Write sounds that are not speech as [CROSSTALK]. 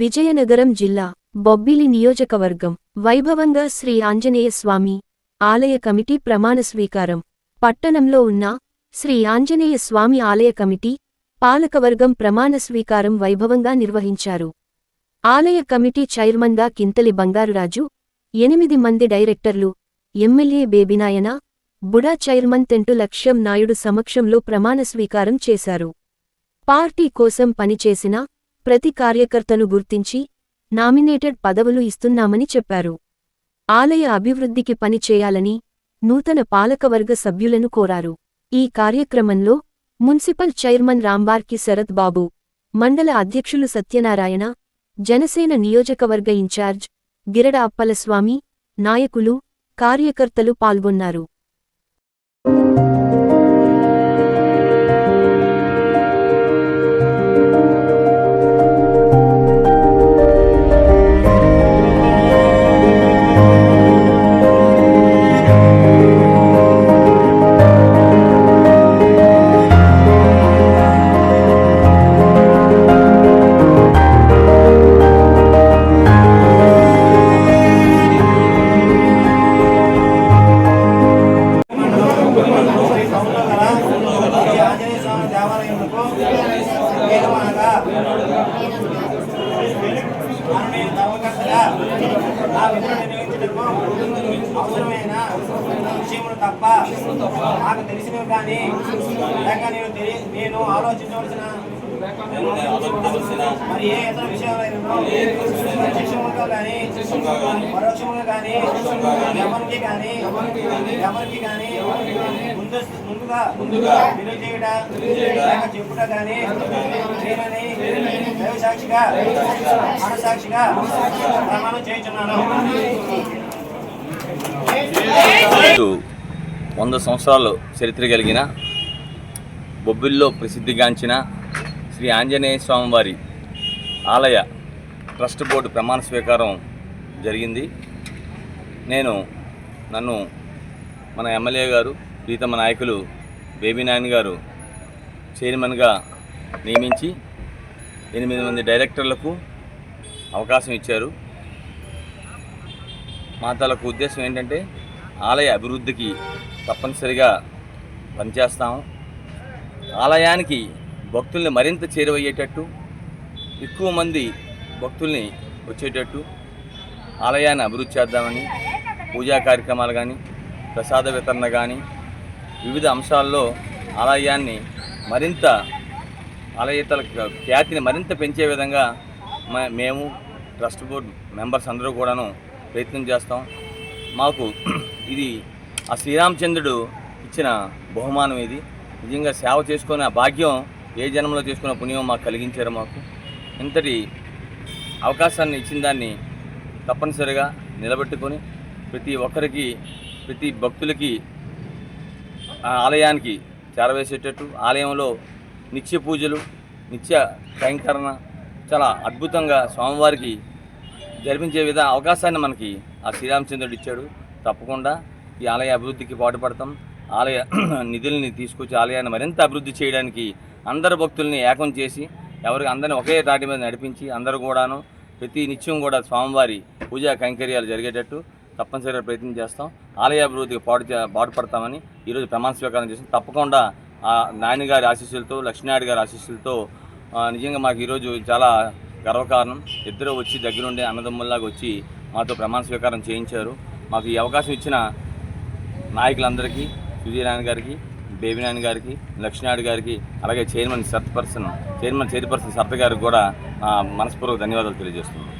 విజయనగరం జిల్లా బొబ్బిలి నియోజకవర్గం వైభవంగా శ్రీ ఆంజనేయస్వామి ఆలయ కమిటీ ప్రమాణ స్వీకారం. పట్టణంలో ఉన్న శ్రీ ఆంజనేయస్వామి ఆలయ కమిటీ పాలకవర్గం ప్రమాణ స్వీకారం వైభవంగా నిర్వహించారు. ఆలయ కమిటీ చైర్మన్గా కింతలి బంగారురాజు ఎనిమిది మంది డైరెక్టర్లు MLA Bebinayana BUDA chairman Tentu లక్ష్యం నాయుడు సమక్షంలో ప్రమాణ స్వీకారం చేశారు. పార్టీ కోసం పనిచేసిన ప్రతి కార్యకర్తను గుర్తించి నామినేటెడ్ పదవులు ఇస్తున్నామని చెప్పారు. ఆలయ అభివృద్ధికి పని చేయాలని నూతన పాలకవర్గ సభ్యులను కోరారు. ఈ కార్యక్రమంలో మున్సిపల్ చైర్మన్ రాంబార్కి శరత్ బాబు మండల అధ్యక్షులు సత్యనారాయణ జనసేన నియోజకవర్గ ఇన్ఛార్జ్ గిరడ అప్పలస్వామి నాయకులు కార్యకర్తలు పాల్గొన్నారు. దేవాలయముకు నేను ధర్మకర్తగా నా విధులు నిర్వహించటకు అవసరమైన విషయములు తప్ప నాకు తెలిసినవి కానీ లేక నేను తెలి- నేను ఆలోచించవలసిన మరి ఏ ఇతర విషయాలైనా ప్రత్యక్షముగా కానీ పరోక్షముగా కానీ ఎవరికి కానీ ఎవరికి కానీ ముందు ముందుగా ముందుగా తెలియజేయట లేక చెప్పుట కానీ నేనని దైవ సాక్షిగా మనసాక్షిగా ప్రమాణం చేయించున్నాను వంద సంవత్సరాలు చరిత్ర కలిగిన బొబ్బిల్లో ప్రసిద్ధిగాంచిన శ్రీ ఆంజనేయ స్వామివారి ఆలయ ట్రస్ట్ బోర్డు ప్రమాణ స్వీకారం జరిగింది. నేను నన్ను మన ఎమ్మెల్యే గారు ప్రీతమ నాయకులు బేబీ నాయన్ గారు చైర్మన్గా నియమించి ఎనిమిది మంది డైరెక్టర్లకు అవకాశం ఇచ్చారు. మా తలకు ఉద్దేశం ఏంటంటే ఆలయ అభివృద్ధికి తప్పనిసరిగా పనిచేస్తాము. ఆలయానికి భక్తుల్ని మరింత చేరువయ్యేటట్టు ఎక్కువ మంది భక్తుల్ని వచ్చేటట్టు ఆలయాన్ని అభివృద్ధి చేద్దామని పూజా కార్యక్రమాలు కానీ ప్రసాద వితరణ కానీ వివిధ అంశాల్లో ఆలయాన్ని మరింత ఆలయతల ఖ్యాతిని మరింత పెంచే విధంగా మ- మేము ట్రస్ట్ బోర్డు మెంబర్స్ అందరూ కూడాను ప్రయత్నం చేస్తాం. మాకు ఇది ఆ శ్రీరామచంద్రుడు ఇచ్చిన బహుమానం ఇది. నిజంగా సేవ చేసుకునే భాగ్యం ఏ జన్మలో చేసుకున్న పుణ్యం మాకు కలిగించారు మాకు. ఇంతటి అవకాశాన్ని ఇచ్చిన దాన్ని తప్పనిసరిగా నిలబెట్టుకొని ప్రతి ఒక్కరికి ప్రతి భక్తులకి ఆ ఆలయానికి చేరవేసేటట్టు ఆలయంలో నిత్య పూజలు నిత్య కైంకరణ చాలా అద్భుతంగా స్వామివారికి జరిపించే విధ అవకాశాన్ని మనకి ఆ శ్రీరామచంద్రుడు ఇచ్చాడు. తప్పకుండా ఈ ఆలయ అభివృద్ధికి పాటుపడతాం. ఆలయ [CLEARS THROAT] నిధుల్ని తీసుకొచ్చి ఆలయాన్ని మరింత అభివృద్ధి చేయడానికి అందరు భక్తుల్ని ఏకం చేసి ఎవరికి అందరిని ఒకే తాటి మీద నడిపించి అందరూ కూడాను ప్రతి నిత్యం కూడా స్వామివారి పూజా కైంకర్యాలు జరిగేటట్టు తప్పనిసరిగా ప్రయత్నం చేస్తాం. ఆలయ అభివృద్ధికి పాటు చే- పాటుపడతామని ఈరోజు ప్రమాణ స్వీకారం చేస్తాం తప్పకుండా ఆ నాయన గారి ఆశీస్సులతో లక్ష్మీనాయుడు గారి ఆశీస్సులతో నిజంగా మాకు ఈరోజు చాలా గర్వకారణం. ఇద్దరు వచ్చి దగ్గరుండి అన్నదమ్ముల్లాగా వచ్చి మాతో ప్రమాణ స్వీకారం చేయించారు. మాకు ఈ అవకాశం ఇచ్చిన నాయకులందరికీ సుధీరాయణ గారికి బేబీనాయని గారికి లక్ష్మీనాయుడు గారికి అలాగే చైర్మన్ సత్ పర్సన్ చైర్మన్ చైర్పర్సన్ సత్త గారికి కూడా మనస్పూర్వక ధన్యవాదాలు తెలియజేస్తున్నాను